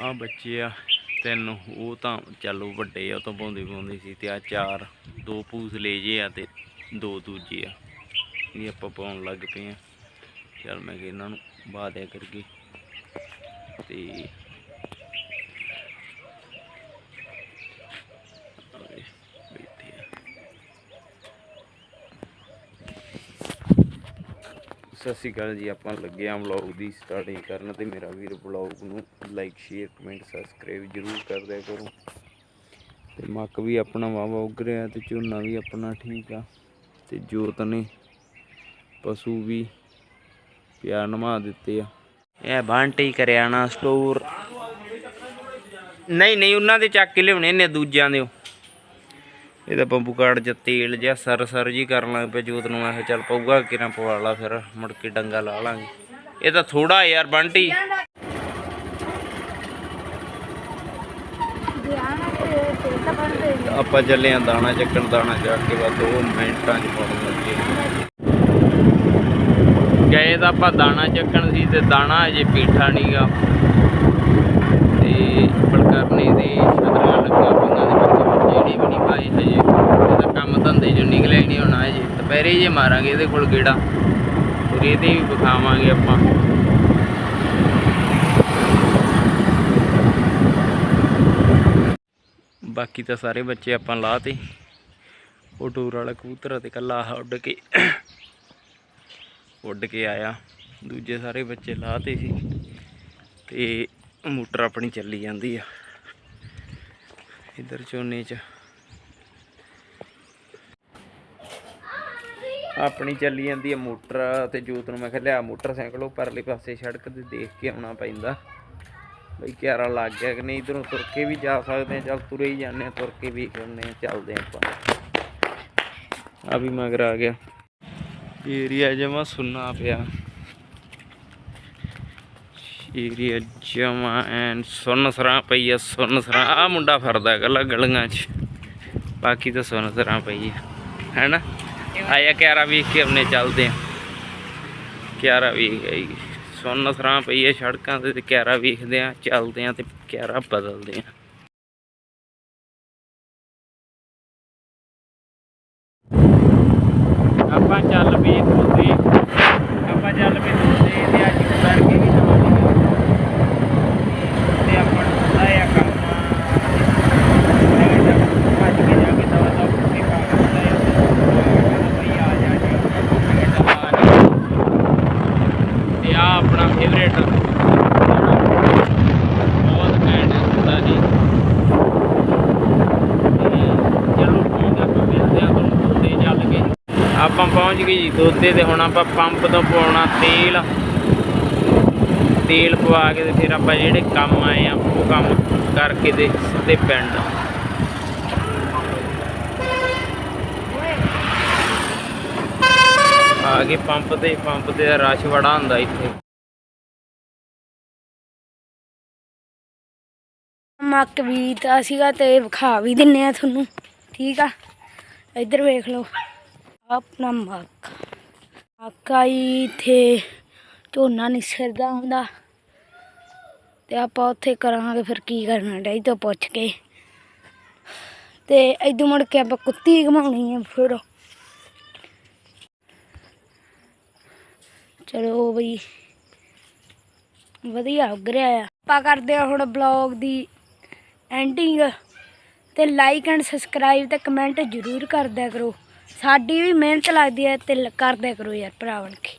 ਆ ਬੱਚੇ ਆ, ਤਿੰਨ, ਉਹ ਤਾਂ ਚੱਲੋ ਵੱਡੇ ਆ, ਉਹ ਤਾਂ ਪਾਉਂਦੀ ਪਾਉਂਦੇ ਸੀ ਤੇ ਆ ਚਾਰ, ਦੋ ਪੂਸਲੇ ਜੇ ਆ ਤੇ ਦੋ ਦੂਜੇ ਆ। ਇਹ ਆਪਾਂ ਪਾਉਣ ਲੱਗ ਪਏ ਆ। ਚਲ ਮੈਂ ਕਿ ਇਹਨਾਂ ਨੂੰ ਬਾਹ ਦਿਆ ਕਰਗੇ ਤੇ ਆਏ ਬੈਠੇ ਆ ਸਤਿ ਸ਼੍ਰੀ ਅਕਾਲ ਜੀ, ਆਪਾਂ ਲੱਗੇ ਆ ਵਲੌਗ ਦੀ ਸਟਾਰਟਿੰਗ ਕਰਨ ਤੇ ਮੇਰਾ ਵੀਰ ਵਲੌਗ ਨੂੰ ਲਾਈਕ ਸ਼ੇਅਰ ਕਮੈਂਟ ਸਬਸਕ੍ਰਾਈਬ ਜਰੂਰ ਕਰ ਦਿਆ ਕਰੋ। ਤੇ ਮੱਕ ਵੀ ਆਪਣਾ ਵਾਵਾ ਉੱਗ ਰਿਹਾ ਤੇ ਝੋਨਾ ਵੀ ਆਪਣਾ ਠੀਕ ਆ। ਤੇ ਜੋਤ ਨੇ ਪਸ਼ੂ ਵੀ ਪਿਆਰ ਨਮਾ ਦਿੱਤੇ ਆ। ਇਹ ਬਾਂਟੀ ਕਰਿਆਣਾ ਸਟੋਰ ਨਹੀਂ ਨਹੀਂ, ਉਹਨਾਂ ਦੇ ਚੱਕ ਕੇ ਲਿਆਉਣੇ ਨੇ ਦੂਜਿਆਂ ਦੇ। ਇਹਦਾ ਬੰਬੂ ਕਾਰਡ ਜਾਂ ਤੇਲ ਜਾਂ ਸਰ ਸਰ ਜੀ ਕਰਨ ਲੱਗ ਪਿਆ, ਜੋਤ ਨੂੰ ਮੈਂ ਚੱਲ ਪਊਗਾ ਕਿਰਾਂ ਪਵਾ ਲਾ ਫਿਰ, ਮੁੜ ਕੇ ਡੰਗਾ ਲਾ ਲਾਂਗੇ। ਇਹ ਤਾਂ ਥੋੜਾ ਯਾਰ ਬੰਟੀ। ਆਪਾਂ ਚੱਲੇ ਆ ਦਾਣਾ ਚੱਕਣ, ਦਾਣਾ ਚੱਕ ਕੇ ਬਸ 2 ਮਿੰਟਾਂ ਚ ਪਾਉਣ ਲੱਗੇ ਗਏ ਤਾਂ ਆਪਾਂ ਦਾਣਾ ਚੱਕਣ ਸੀ ਤੇ ਦਾਣਾ ਅਜੇ ਪੀਠਾ ਨਹੀਂਗਾ ਤੇ ਬਲਕਰਨੀ ਦੇ ਛਤਰੀਆਂ ਲੱਗਾ ਪਈਆਂ ਦੇ ਵਿੱਚ ਜਿਹੜੀ ਵੀ ਨਹੀਂ ਪਾਈ ਹਜੇ ਇਹਦਾ ਕੰਮ ਧੰਦੇ ਚੋਂ ਨਿਕਲਿਆ ਹੀ ਦੁਪਹਿਰੇ ਜੇ ਮਾਰਾਂਗੇ ਇਹਦੇ ਕੋਲ ਗੇੜਾ। ਫਿਰ ਇਹਦੇ ਵੀ ਵਿਖਾਵਾਂਗੇ ਆਪਾਂ। ਬਾਕੀ ਤਾਂ ਸਾਰੇ ਬੱਚੇ ਆਪਾਂ ਲਾਤੇ। ਉਹ ਟੂਰ ਵਾਲਾ ਕਬੂਤਰ ਤੇ ਕੱਲਾ ਉੱਡ ਕੇ ਉੱਡ ਕੇ ਆਇਆ। ਦੂਜੇ ਸਾਰੇ ਬੱਚੇ ਲਾਤੇ ਸੀ। ਤੇ ਮੋਟਰ ਆਪਣੀ ਚੱਲੀ ਜਾਂਦੀ ਆ। ਇਧਰ ਝੋਨੇ ਚ ਆਪਣੀ ਚੱਲੀ ਜਾਂਦੀ ਆ ਮੋਟਰ ਤੇ ਜੋਤ ਨੂੰ ਮੈਂ ਕਿਹਾ ਲਿਆ ਮੋਟਰਸਾਈਕਲ ਉਹ ਪਰਲੇ ਪਾਸੇ ਸੜਕ ਤੇ ਦੇਖ ਕੇ ਆਉਣਾ ਪੈਂਦਾ। ਬਈ ਕਿਆਰਾ ਲੱਗ ਗਿਆ ਕਿ ਨਹੀਂ, ਇਧਰੋਂ ਤੁਰ ਕੇ ਵੀ ਜਾ ਸਕਦੇ ਆ ਚੱਲ ਤੁਰੇ ਹੀ ਜਾਂਦੇ ਆ ਤੁਰ ਕੇ ਵੀ ਕਰਨੇ ਆ ਚੱਲਦੇ ਆਪਾਂ। ਆ ਵੀ ਮਗਰ ਆ ਗਿਆ। ਏਰੀਆ ਜਮਾ ਸੁੰਨਾ ਪਿਆ। ਏਰੀਆ ਜਮਾ ਐਨ ਸੁੰਨ ਪਈ ਆ, ਸੁੰਨ ਸਰਾਂ। ਆ ਮੁੰਡਾ ਫਰਦਾ ਗੱਲਾਂ ਗਲੀਆਂ 'ਚ। ਬਾਕੀ ਤਾਂ ਸੁੰਨ ਪਈ ਆ। ਹੈਨਾ ਆਇਆ ਕਿਆਰਾ ਵੇਖ ਕੇ ਆਪਣੇ ਚੱਲਦੇ ਆ ਕਿਆਰਾ ਵੇਖ ਗਈ ਸੁੰਨ ਸਰਾਂ ਪਈ ਹੈ ਸੜਕਾਂ ਤੇ ਕਿਆਰਾ ਵੇਖਦੇ ਆ ਚੱਲਦੇ ਆ ਤੇ ਕਿਆਰਾ ਬਦਲਦੇ ਆ ਆਪਾਂ ਚੱਲ ਪਏ ਤੁਰਦੇ ਆਪਾਂ ਚੱਲ ਪਏ ਤੁਰਦੇ ਤੇ ਅੱਜ ਕਰ ਕੇ ਵੀ ਜਾਵਾਂਗੇ ਤੇ ਆਪਾਂ ਨੂੰ ਥੋੜਾ ਜਿਹਾ ਕੰਮ ਲੈਣ ਦਾ ਭੱਜ ਕੇ ਜਾ ਕੇ ਦਵਾ ਦਵਾ ਕੁੱਤੇ ਖਾ ਕੇ ਹੁੰਦਾ ਆ ਬਈ ਆ ਜਾ ਜੀ ਤੇ ਆ ਆਪਣਾ ਫੇਵਰੇਟ ਬਹੁਤ ਘੈਂਟ ਹੁੰਦਾ ਜੀ ਤੇ ਚਲੋ ਠੀਕ ਆ ਆਪਾਂ ਮਿਲਦੇ ਆ ਤੁਹਾਨੂੰ ਦੋਦੇ ਚੱਲ ਕੇ ਆਪਾਂ ਪਹੁੰਚ ਗਏ ਜੀ ਦੋਦੇ ਤੇ ਹੁਣ ਆਪਾਂ ਪੰਪ ਤੋਂ ਪਾਉਣਾ ਤੇਲ। ਤੇਲ ਪਵਾ ਕੇ ਤੇ ਫਿਰ ਆਪਾਂ ਜਿਹੜੇ ਕੰਮ ਆਏ ਆ, ਉਹ ਕੰਮ ਕਰਕੇ ਤੇ ਸਿੱਧੇ ਪਿੰਡ। ਆ ਗਏ ਪੰਪ ਤੇ ਪੰਪ ਤੇ ਰਸ਼ ਬੜਾ ਹੁੰਦਾ ਇੱਥੇ। ਮੱਕ ਬੀਜਦਾ ਸੀਗਾ ਤੇ ਵਿਖਾ ਵੀ ਦਿੰਨੇ ਆ ਤੁਹਾਨੂੰ। ਠੀਕ ਆ? ਇੱਧਰ ਵੇਖ ਲਓ। ਆਪਣਾ ਮੱਕ। ਮੱਕਾਈ ਇੱਥੇ ਝੋਨਾ ਨਿਸਰਦਾ ਹੁੰਦਾ। ਤੇ ਆਪਾਂ ਉੱਥੇ ਕਰਾਂਗੇ ਫਿਰ ਕੀ ਕਰਨਾ, ਡੈਡੀ ਤੋਂ ਪੁੱਛ ਕੇ। ਤੇ ਇਦੋਂ ਮੁੜ ਕੇ ਆਪਾਂ ਕੁੱਤੀ ਘਮਾਉਣੀ ਹੈ ਫਿਰ। ਚਲੋ ਬਈ, ਵਧੀਆ ਉੱਗ ਰਿਹਾ ਆ। ਆਪਾਂ ਕਰਦੇ ਆ ਹੁਣ ਬਲੌਗ ਦੀ ਐਂਡਿੰਗ ਤੇ ਲਾਈਕ ਐਂਡ ਸਬਸਕ੍ਰਾਈਬ ਤੇ ਕਮੈਂਟ ਜ਼ਰੂਰ ਕਰਦਿਆ ਕਰੋ। ਸਾਡੀ ਵੀ ਮਿਹਨਤ ਲੱਗਦੀ ਹੈ ਤੇ ਲ- ਕਰਦਿਆ ਕਰੋ ਯਾਰ ਭਰਾ ਬਣ ਕੇ।